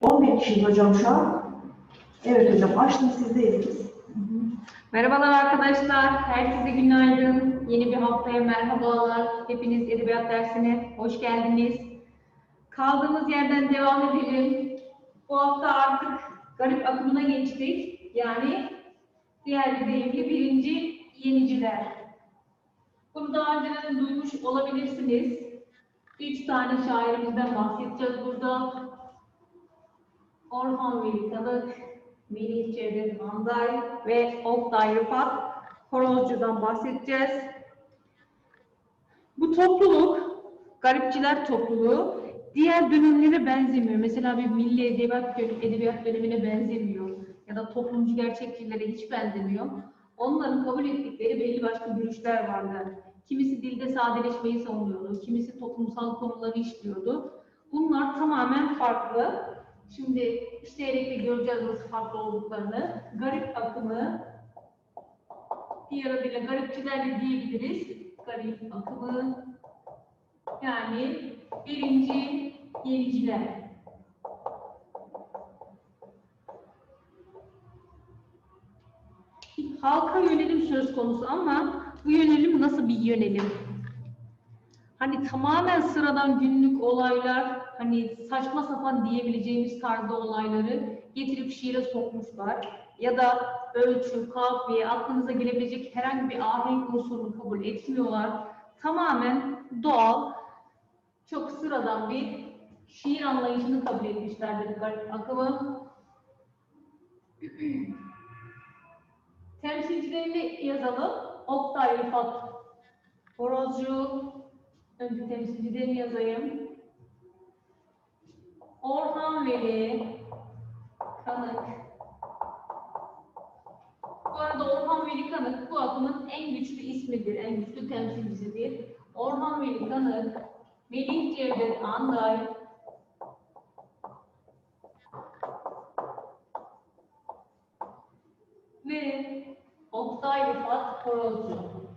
11 kişiyiz hocam şu an. Evet hocam açtım sizdeyiz. Merhabalar arkadaşlar, herkese günaydın. Yeni bir haftaya merhabalar. Hepiniz edebiyat dersine hoş geldiniz. Kaldığımız yerden devam edelim. Bu hafta artık garip akımına geçtik. Yani diğer bir deyimli birinci yeniciler. Bunu daha önceden duymuş olabilirsiniz. Üç tane şairimizden bahsedeceğiz burada. Orhan Veli Tanık, Melih Cevdet Manday ve Oktay Rıfat Horozcu'dan bahsedeceğiz. Bu topluluk, garipçiler topluluğu diğer dönemlere benzemiyor. Mesela bir milli edebiyat, edebiyat dönemine benzemiyor. Ya da toplumcu gerçekçilere hiç benzemiyor. Onların kabul ettikleri belli başlı görüşler vardı. Kimisi dilde sadeleşmeyi savunuyordu, kimisi toplumsal konuları işliyordu. Bunlar tamamen farklı. Şimdi işleyerek de göreceğiz nasıl farklı olduklarını. Garip akımı, diğer adıyla garipçiler de diyebiliriz. Garip akımı, yani birinci yeniciler. Halka yönelim söz konusu ama bu yönelim nasıl bir yönelim? Hani tamamen sıradan günlük olaylar, hani saçma sapan diyebileceğimiz tarzda olayları getirip şiire sokmuşlar. Ya da ölçü, kafiye, aklınıza gelebilecek herhangi bir ahenk unsurunu kabul etmiyorlar. Tamamen doğal, çok sıradan bir şiir anlayışını kabul etmişlerdir garip akımı. Temsilcilerini yazalım. Oktay Rıfat Horozcu, önce temsilcilerini yazayım. Orhan Veli Kanık. Bu arada Orhan Veli Kanık bu akımın en güçlü ismidir, en güçlü temsilcisidir. Orhan Veli Kanık, Melih Cevdet Anday, ve Oktay Rıfat Horozcu.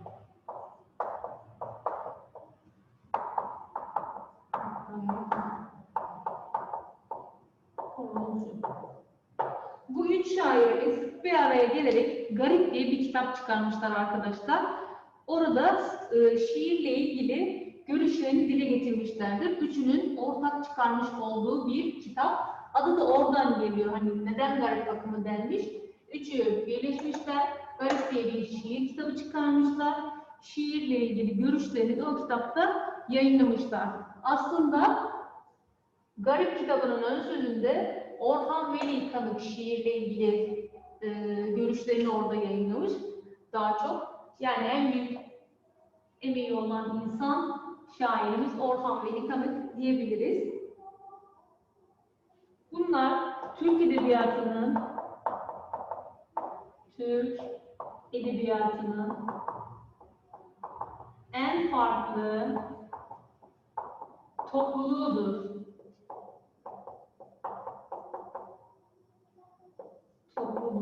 Horozcu. Bu üç şairimiz bir araya gelerek Garip diye bir kitap çıkarmışlar arkadaşlar. Orada e, şiirle ilgili görüşlerini dile getirmişlerdir. Üçünün ortak çıkarmış olduğu bir kitap. Adı da oradan geliyor. Hani neden garip akımı denmiş. Üçü birleşmişler. Garip diye bir şiir kitabı çıkarmışlar. Şiirle ilgili görüşlerini de o kitapta yayınlamışlar. Aslında Garip kitabının ön sözünde Orhan Veli Kanık şiirle ilgili e, görüşlerini orada yayınlamış daha çok. Yani en büyük emeği olan insan şairimiz Orhan Veli Kanık diyebiliriz. Bunlar Türk Edebiyatı'nın Türk Edebiyatı'nın en farklı topluluğudur.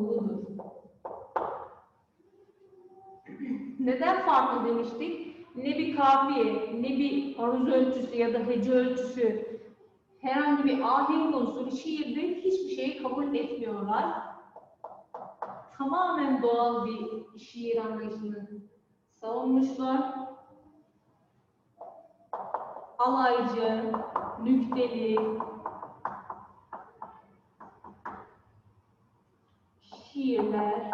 Topluluğudur. Neden farklı demiştik? Ne bir kafiye, ne bir aruz ölçüsü ya da hece ölçüsü, herhangi bir ahenk unsuru şiirde hiçbir şeyi kabul etmiyorlar. Tamamen doğal bir şiir anlayışını savunmuşlar. Alaycı, nükteli, şiirler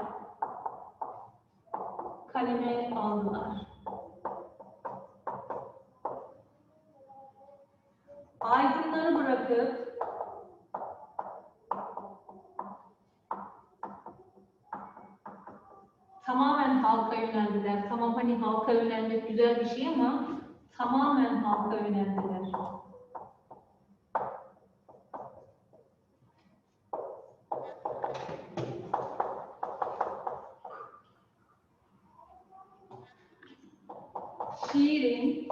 kaleme aldılar. Aydınları bırakıp tamamen halka yöneldiler. Tamam hani halka yönelmek güzel bir şey ama tamamen halka yöneldiler. şiirin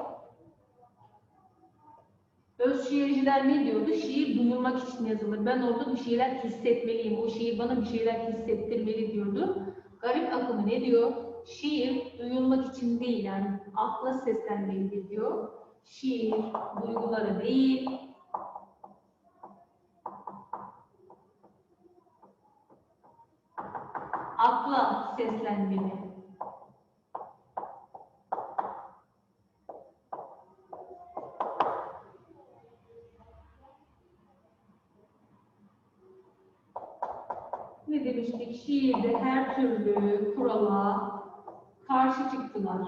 öz şiirciler ne diyordu? Şiir duyulmak için yazılır. Ben orada bir şeyler hissetmeliyim. O şiir bana bir şeyler hissettirmeli diyordu. Garip akımı ne diyor? Şiir duyulmak için değil yani akla seslenmelidir diyor. Şiir duygulara değil, akla seslenmeli. Her türlü kurala karşı çıktılar.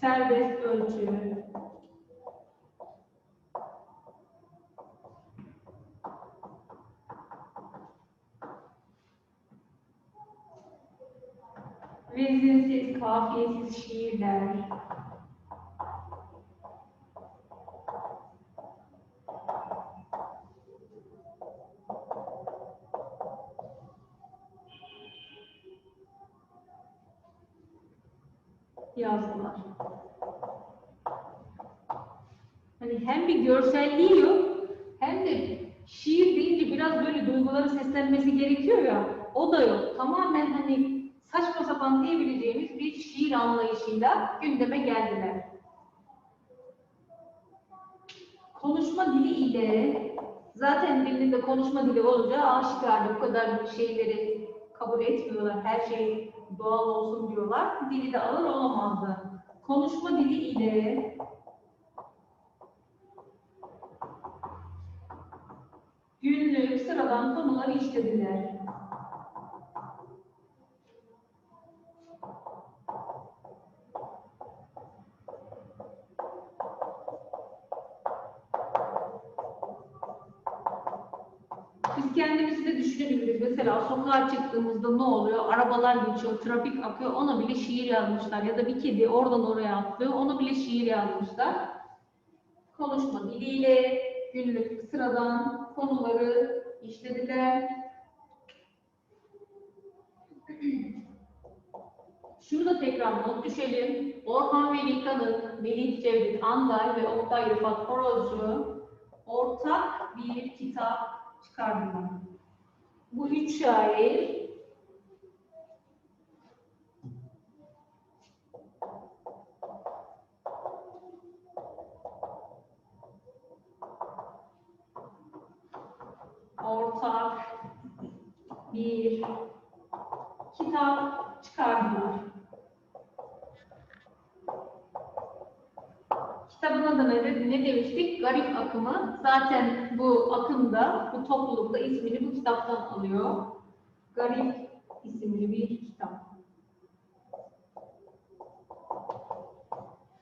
Serbest ölçü. Vezinsiz, kafiyesiz şiirler. yazdılar. Hani hem bir görselliği yok hem de şiir deyince biraz böyle duyguların seslenmesi gerekiyor ya o da yok. Tamamen hani saçma sapan diyebileceğimiz bir şiir anlayışıyla gündeme geldiler. Konuşma dili ile zaten dilinde konuşma dili olunca aşikar bu kadar şeyleri kabul etmiyorlar. Her şey doğal olsun diyorlar. Dili de ağır olamazdı. Konuşma dili ile günlük sıradan konuları işlediler. Biz kendimizi de düşünebiliriz. Mesela sokağa çıktığımızda ne oluyor? Arabalar geçiyor, trafik akıyor. Ona bile şiir yazmışlar. Ya da bir kedi oradan oraya atlıyor. Ona bile şiir yazmışlar. Konuşma diliyle günlük sıradan konuları işlediler. Şurada tekrar not düşelim. Orhan Veli Kanık, Melih Cevdet Anday ve Oktay Rıfat Horozcu ortak bir kitap çıkardılar. Bu üç şair ortak bir kitap çıkardılar. Kitabın adı ne, ne demiştik? Garip akımı. Zaten bu akımda, bu toplulukta ismini bu kitaptan alıyor. Garip isimli bir kitap.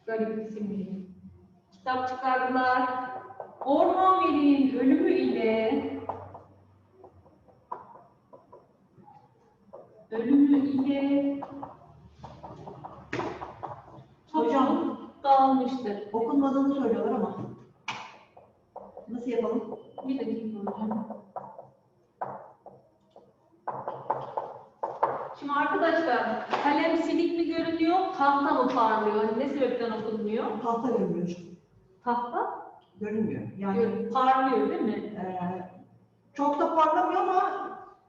Garip isimli kitap çıkardılar. Orhan Veli'nin ölümü ile ölümü ile Hocam. dağılmıştır. Okunmadığını söylüyorlar ama. Nasıl yapalım? Bir dakika hocam. Şimdi arkadaşlar kalem silik mi görünüyor, tahta mı parlıyor? Ne sebepten okunmuyor? Tahta görünmüyor. Tahta Görünmüyor. Yani gör- parlıyor değil mi? eee, çok da parlamıyor ama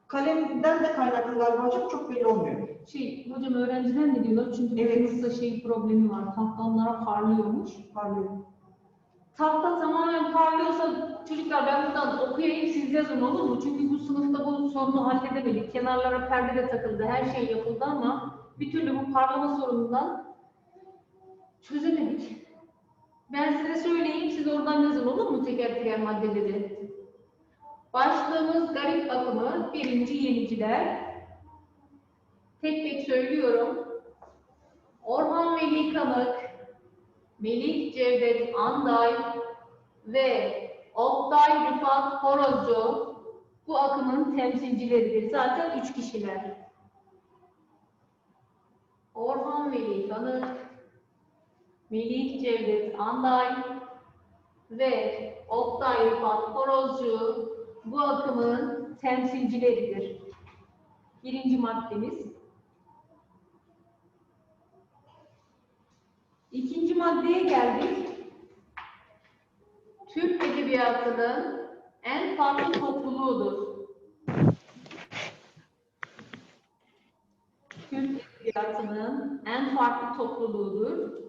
kalemden de kaynaklı galiba hocam çok belli olmuyor. Şey, hocam öğrenciler ne diyorlar? Çünkü Evet. sınıfta şey problemi var. Tahta onlara parlıyormuş. Parlıyor. Tahta tamamen parlıyorsa çocuklar ben buradan okuyayım siz yazın olur mu? Çünkü bu sınıfta bu sorunu halledemedik. Kenarlara perde de takıldı, her şey yapıldı ama bir türlü bu parlama sorunundan çözemedik. Ben size söyleyeyim, siz oradan yazın olur mu teker teker maddeleri? Başlığımız garip akımı, birinci yeniciler. Tek tek söylüyorum. Orhan Veli Kanık, Melih Cevdet Anday ve Oktay Rıfat Horozcu bu akımın temsilcileridir. Zaten üç kişiler. Orhan Veli Kanık, Melih Cevdet Anday ve Oktay Rıfat Horozcu bu akımın temsilcileridir. Birinci maddemiz. İkinci maddeye geldik. Türk Edebiyatı'nın en farklı topluluğudur. Türk Edebiyatı'nın en farklı topluluğudur.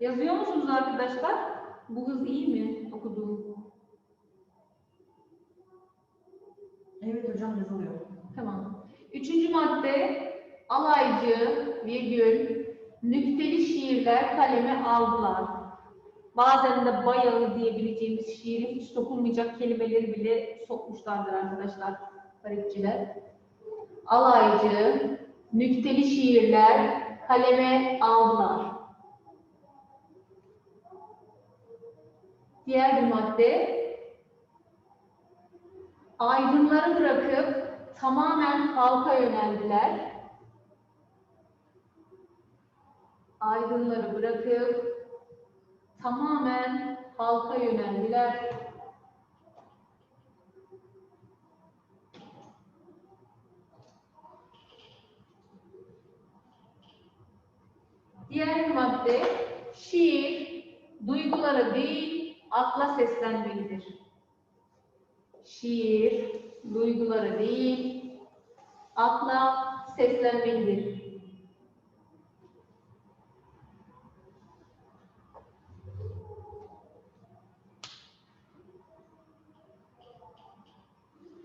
Yazıyor musunuz arkadaşlar? Bu hız iyi mi okuduğum? Evet hocam yazılıyor. Tamam. Üçüncü madde alaycı, virgül, nükteli şiirler kaleme aldılar. Bazen de bayağı diyebileceğimiz şiirin hiç dokunmayacak kelimeleri bile sokmuşlardır arkadaşlar, garipçiler. Alaycı, nükteli şiirler kaleme aldılar. Diğer bir madde aydınları bırakıp tamamen halka yöneldiler. Aydınları bırakıp tamamen halka yöneldiler. Diğer madde şiir duygulara değil akla seslenmelidir. Şiir duygulara değil akla seslenmelidir.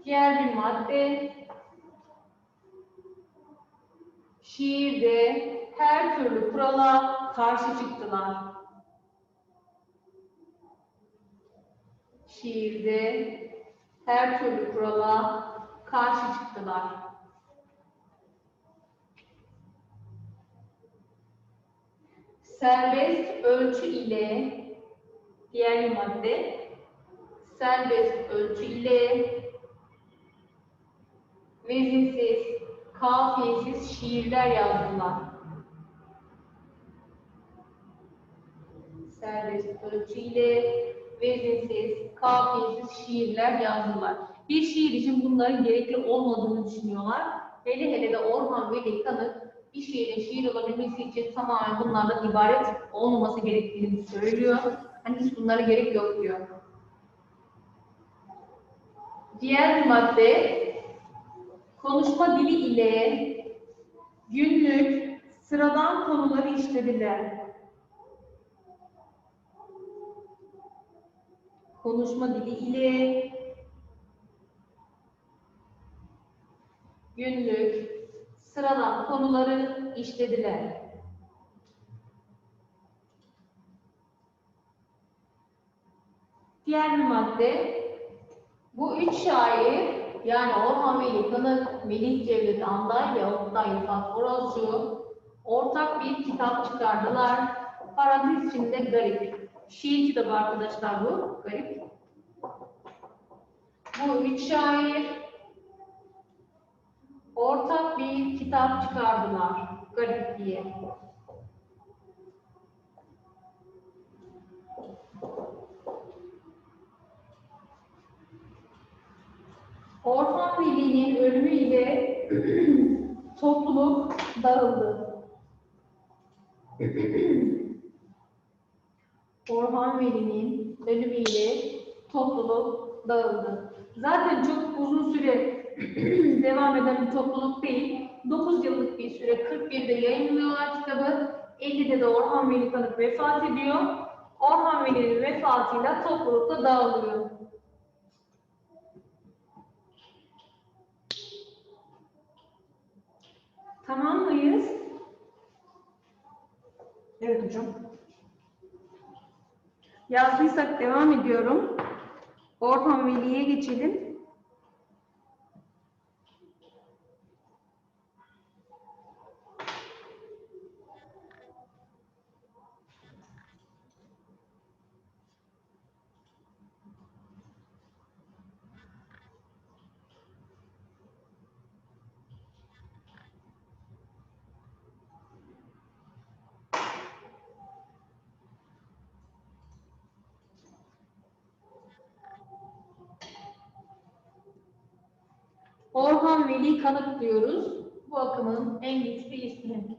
Diğer bir madde şiirde her türlü kurala karşı çıktılar. Şiirde her türlü kurala karşı çıktılar. Serbest ölçü ile diğer madde serbest ölçü ile vezinsiz, kafiyesiz şiirler yazdılar. Serbest ölçü ile vezinsiz, kafiyesiz şiirler yazdılar. Bir şiir için bunların gerekli olmadığını düşünüyorlar. Hele hele de Orhan Veli Kanık bir şiirin şiir olabilmesi için tamamen bunlardan ibaret olmaması gerektiğini söylüyor. Hani hiç bunlara gerek yok diyor. Diğer madde konuşma dili ile günlük sıradan konuları işlediler. Konuşma dili ile günlük sıradan konuları işlediler. Diğer bir madde bu üç şair yani Orhan Veli Kanık, Melih Cevdet Anday ve Oktay Rıfat Orozcu ortak bir kitap çıkardılar. Parantez içinde garip. Şiir kitabı arkadaşlar bu. Garip. Bu üç şair ortak bir kitap çıkardılar. Garip diye. Orhan Veli'nin ölümüyle topluluk dağıldı. Orhan Veli'nin ölümüyle topluluk dağıldı. Zaten çok uzun süre devam eden bir topluluk değil. 9 yıllık bir süre 41'de yayınlıyorlar kitabı. 50'de de Orhan Veli Kanık vefat ediyor. Orhan Veli'nin vefatıyla topluluk da dağılıyor. Tamam mıyız? Evet hocam. Yazdıysak devam ediyorum. Orhan Veli'ye geçelim. Orhan Veli Kanık diyoruz. Bu akımın en güçlü ismi.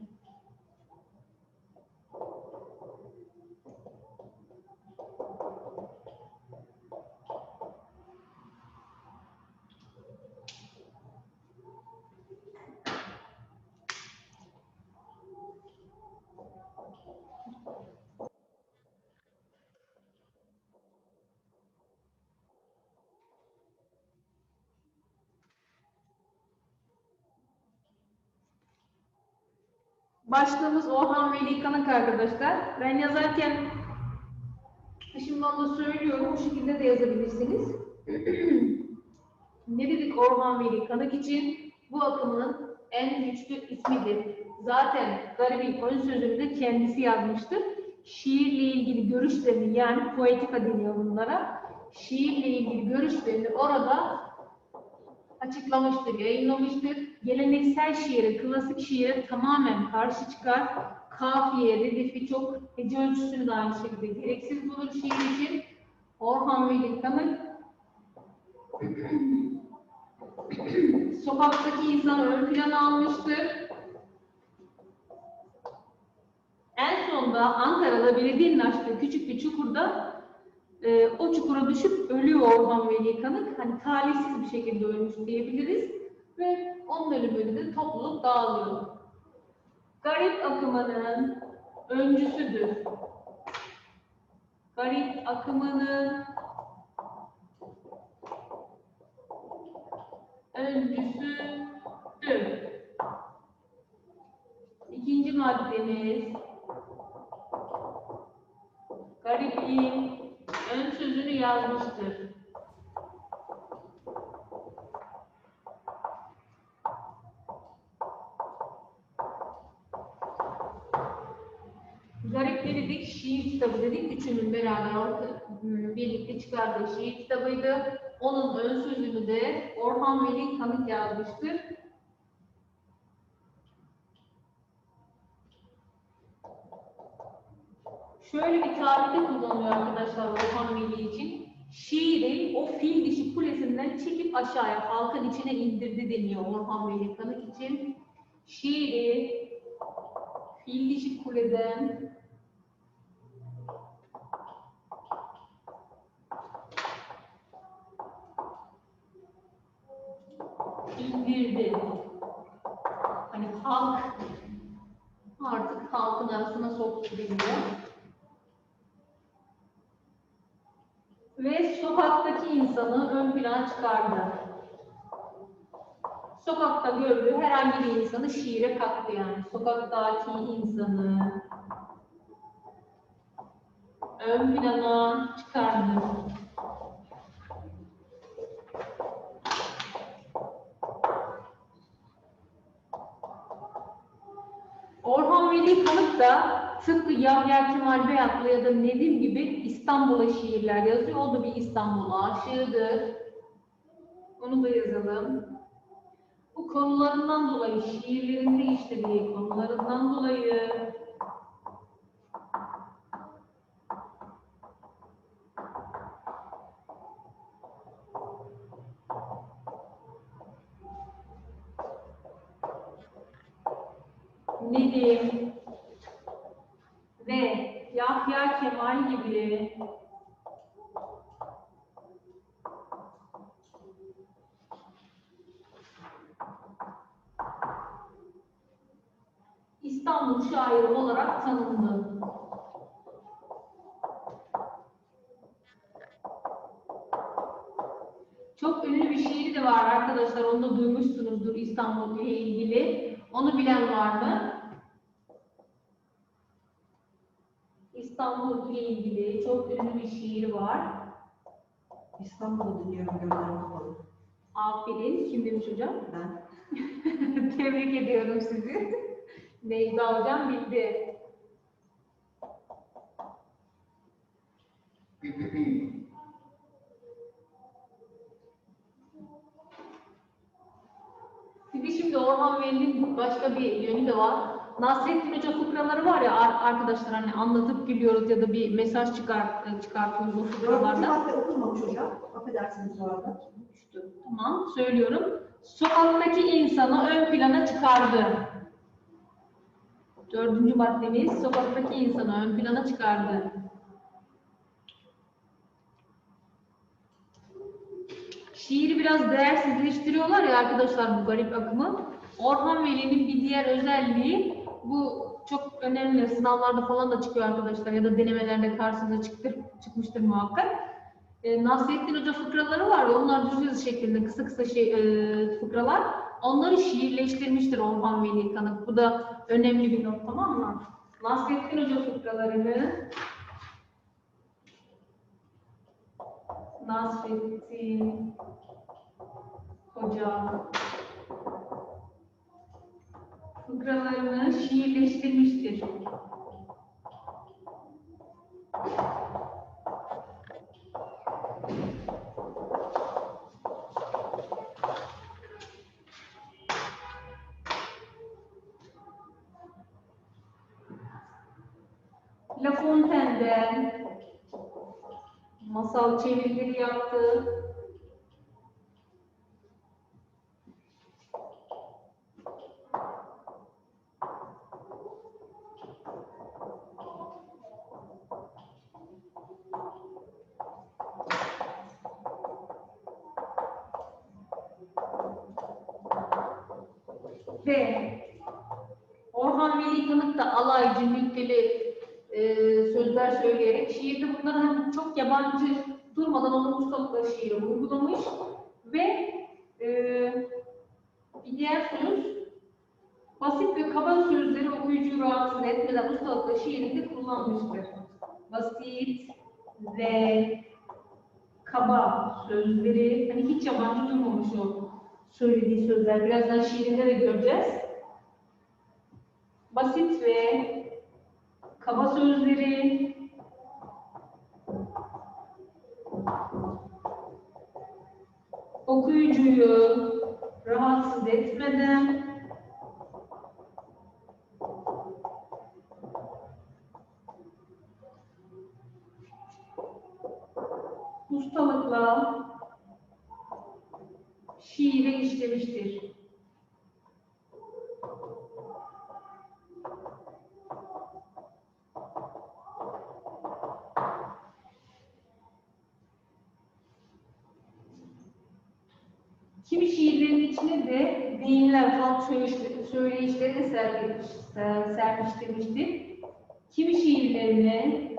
Başlığımız Orhan Veli Kanık arkadaşlar. Ben yazarken şimdi onu söylüyorum. Bu şekilde de yazabilirsiniz. ne dedik Orhan Veli Kanık için? Bu akımın en güçlü ismidir. Zaten Garib'in ön sözünü de kendisi yazmıştır. Şiirle ilgili görüşlerini yani poetika deniyor bunlara. Şiirle ilgili görüşlerini orada açıklamıştır, yayınlamıştır. Geleneksel şiire, klasik şiire tamamen karşı çıkar. Kafiye, redifi çok, hece ölçüsünü de aynı şekilde gereksiz bulur şiir için. Orhan Veli Kanık sokaktaki insanı ön plana almıştır. En sonunda Ankara'da belediyenin açtığı küçük bir çukurda e, o çukura düşüp ölüyor Orhan Veli Kanık. Hani talihsiz bir şekilde ölmüş diyebiliriz. Ve onun ölümüyle de topluluk dağılıyor. Garip akımının öncüsüdür. Garip akımının öncüsüdür. İkinci maddemiz Garip'in ön sözünü yazmıştır. Dedik? Şiir kitabı dedik. Üçünün beraber hmm, birlikte çıkardığı şiir kitabıydı. Onun ön sözünü de Orhan Veli Kanık yazmıştır. Şöyle bir tabirde kullanılıyor arkadaşlar Orhan Veli için. Şiiri o fil dişi kulesinden çekip aşağıya halkın içine indirdi deniyor Orhan Veli Kanık için. Şiiri fil dişi kuleden indirdi. Hani halk artık halkın arasına soktu deniyor. Ve sokaktaki insanı ön plana çıkardı. Sokakta gördüğü herhangi bir insanı şiire kattı yani. Sokaktaki insanı ön plana çıkardı. Orhan Veli Kanık da tıpkı Yahya Kemal Beyatlı ya da Nedim gibi İstanbul'a şiirler yazıyor. O da bir İstanbul aşığıdır. Onu da yazalım. Bu konularından dolayı, şiirlerinde işlediği konularından dolayı Nedim ve Yahya Kemal gibi İstanbul şairi olarak tanındı. Çok ünlü bir şiiri de var arkadaşlar. Onu da duymuşsunuzdur İstanbul ile ilgili. Onu bilen var mı? İstanbul ile ilgili çok ünlü bir şiiri var. İstanbul'u dinliyorum gözlerim kapalı. Aferin. Kim demiş hocam? Ben. Tebrik ediyorum sizi. Neyza hocam bildi. Bir de şimdi Orhan Veli'nin başka bir yönü de var. Nasrettin Hoca fıkraları var ya ar- arkadaşlar hani anlatıp gülüyoruz ya da bir mesaj çıkar, çıkartıyoruz o Dördüncü fıkralardan. madde okunmamış hocam. Affedersiniz bu arada. Tamam, söylüyorum. Sokaktaki insanı ön plana çıkardı. Dördüncü maddemiz, sokaktaki insanı ön plana çıkardı. Şiiri biraz değersizleştiriyorlar ya arkadaşlar bu garip akımı. Orhan Veli'nin bir diğer özelliği bu çok önemli sınavlarda falan da çıkıyor arkadaşlar ya da denemelerde karşınıza çıktır, çıkmıştır muhakkak. E, Nasrettin Hoca fıkraları var ya onlar düz yazı şeklinde kısa kısa şey, e, fıkralar. onları şiirleştirmiştir Orhan Veli Kanık. Bu da önemli bir not tamam mı? Nasrettin Hoca fıkralarını Nasrettin Hoca fıkralarını şiirleştirmiştir. La Fontaine'den masal çevirileri yaptı. Ve Orhan Veli Kanık da alaycı, nükteli e, sözler söyleyerek şiirde bunları çok yabancı durmadan onun ustalıkla şiiri uygulamış ve e, bir diğer söz basit ve kaba sözleri okuyucuyu rahatsız etmeden ustalıkla şiirinde kullanmıştır. Basit ve kaba sözleri hani hiç yabancı durmamış o söylediği sözler. Birazdan şiirinde de göreceğiz. Basit ve kaba sözleri okuyucuyu rahatsız etmeden ustalıkla şiire işlemiştir. Kimi şiirlerin içine de deyimler, halk söyleyiş- söyleyişlerini serpilmiş, e, serpiştirmiştir. Kimi şiirlerine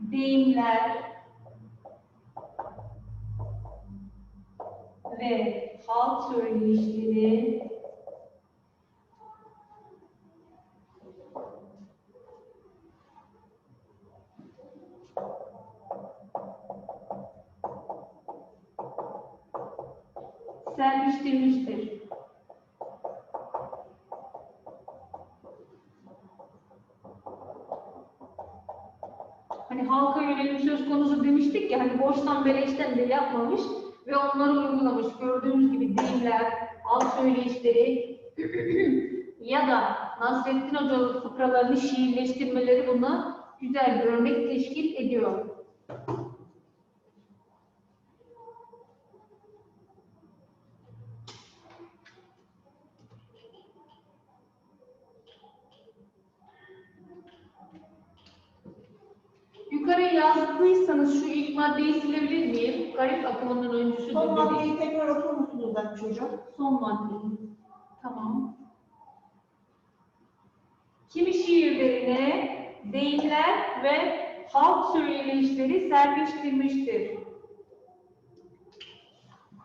deyimler ve halk söyleyişleri serpiştirmiştir. Hani halka yönelim söz konusu demiştik ya hani boştan beleşten de yapmamış ve onları uygulamış. Gördüğümüz gibi deyimler, halk söyleyişleri ya da Nasrettin Hoca'nın fıkralarını şiirleştirmeleri buna güzel bir örnek teşkil ediyor. Yukarıya yazdıysanız şu ilk maddeyi silebilir miyim? Garip akımının öncüsüdür Son maddeyi tekrar okur musunuz Berk Hocam? Son madde. Tamam. Kimi şiirlerine deyimler ve halk söyleyişleri serpiştirmiştir.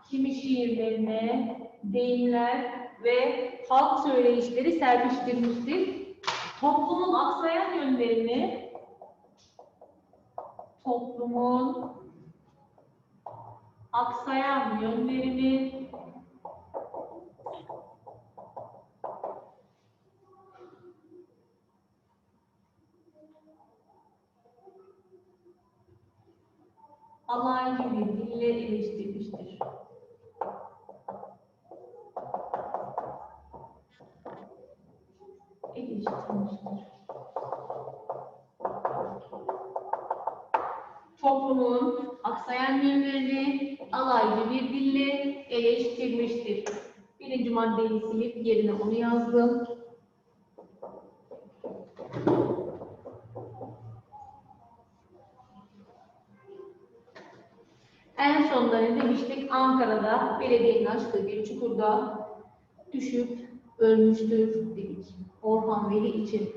Kimi şiirlerine deyimler ve halk söyleyişleri serpiştirmiştir. Toplumun aksayan yönlerini toplumun aksayan yönlerini alaycı bir dille eleştirmiştir. Eleştirmiştir. Toplumun aksayan yönlerini alaycı bir dille eleştirmiştir. Birinci maddeyi silip yerine onu yazdım. En sonunda ne demiştik? Ankara'da belediyenin açtığı bir çukurda düşüp ölmüştür dedik. Orhan Veli için.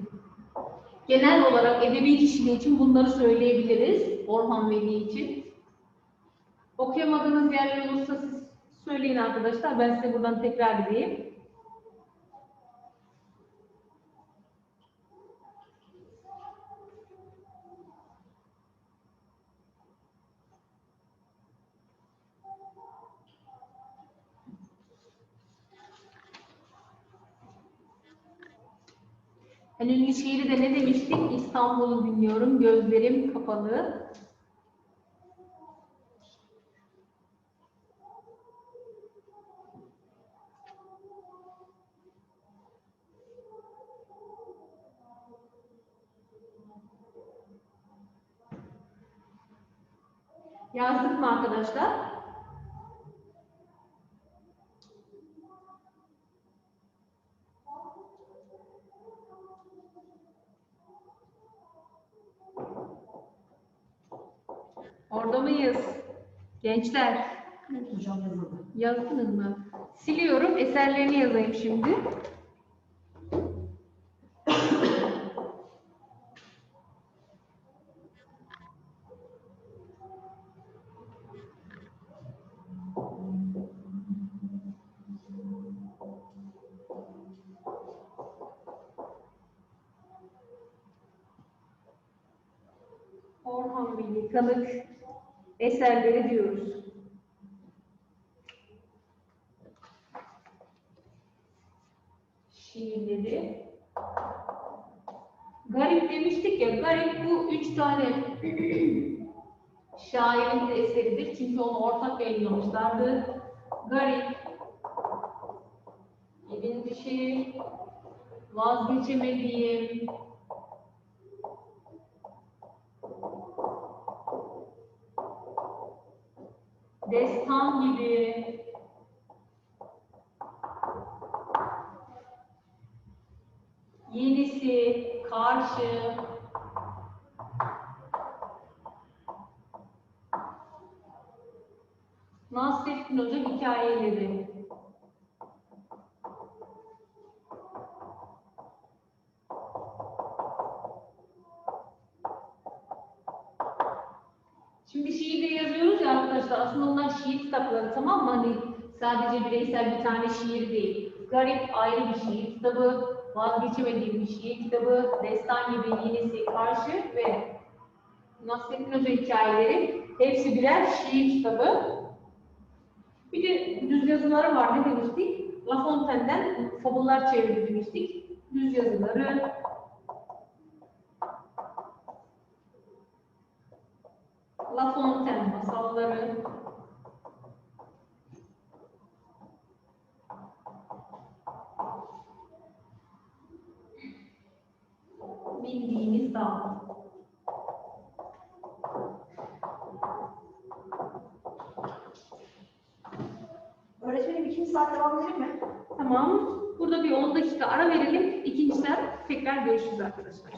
Genel olarak edebi kişiliği için bunları söyleyebiliriz. Orhan Veli için. Okuyamadığınız yerler olursa siz söyleyin arkadaşlar. Ben size buradan tekrar edeyim. Ünlü şiiri de ne demiştik? İstanbul'u dinliyorum, gözlerim kapalı. Yazdık mı arkadaşlar? Orada mıyız? Gençler, Evet hocam yazıldı. yazdınız mı? Siliyorum, eserlerini yazayım şimdi. Orhan Veli Kanık eserleri diyoruz. Garip demiştik ya, garip bu üç tane şairin eseridir. Çünkü onu ortak yayınlamışlardı. Garip, İbn Bişir, Vazgeçemediğim, Destan gibi, Yenisi, Karşı, Nasrettin Hoca hikayeleri. Şimdi şiirde yazıyoruz ya arkadaşlar aslında onlar şiir kitapları tamam mı? Hani sadece bireysel bir tane şiir değil. Garip ayrı bir şiir kitabı, vazgeçemediğim bir şiir kitabı, destan gibi yenisi karşı ve Nasrettin Hoca hikayeleri hepsi birer şiir kitabı. Bir de düz yazıları var ne demiştik? La Fontaine'den fabullar çevirdi demiştik. Düz yazıları, La Fontaine masalları, bildiğimiz dağ. Öğretmenim ikinci saat devam edelim mi? Tamam. Burada bir 10 dakika ara verelim. İkinci ders tekrar görüşürüz arkadaşlar.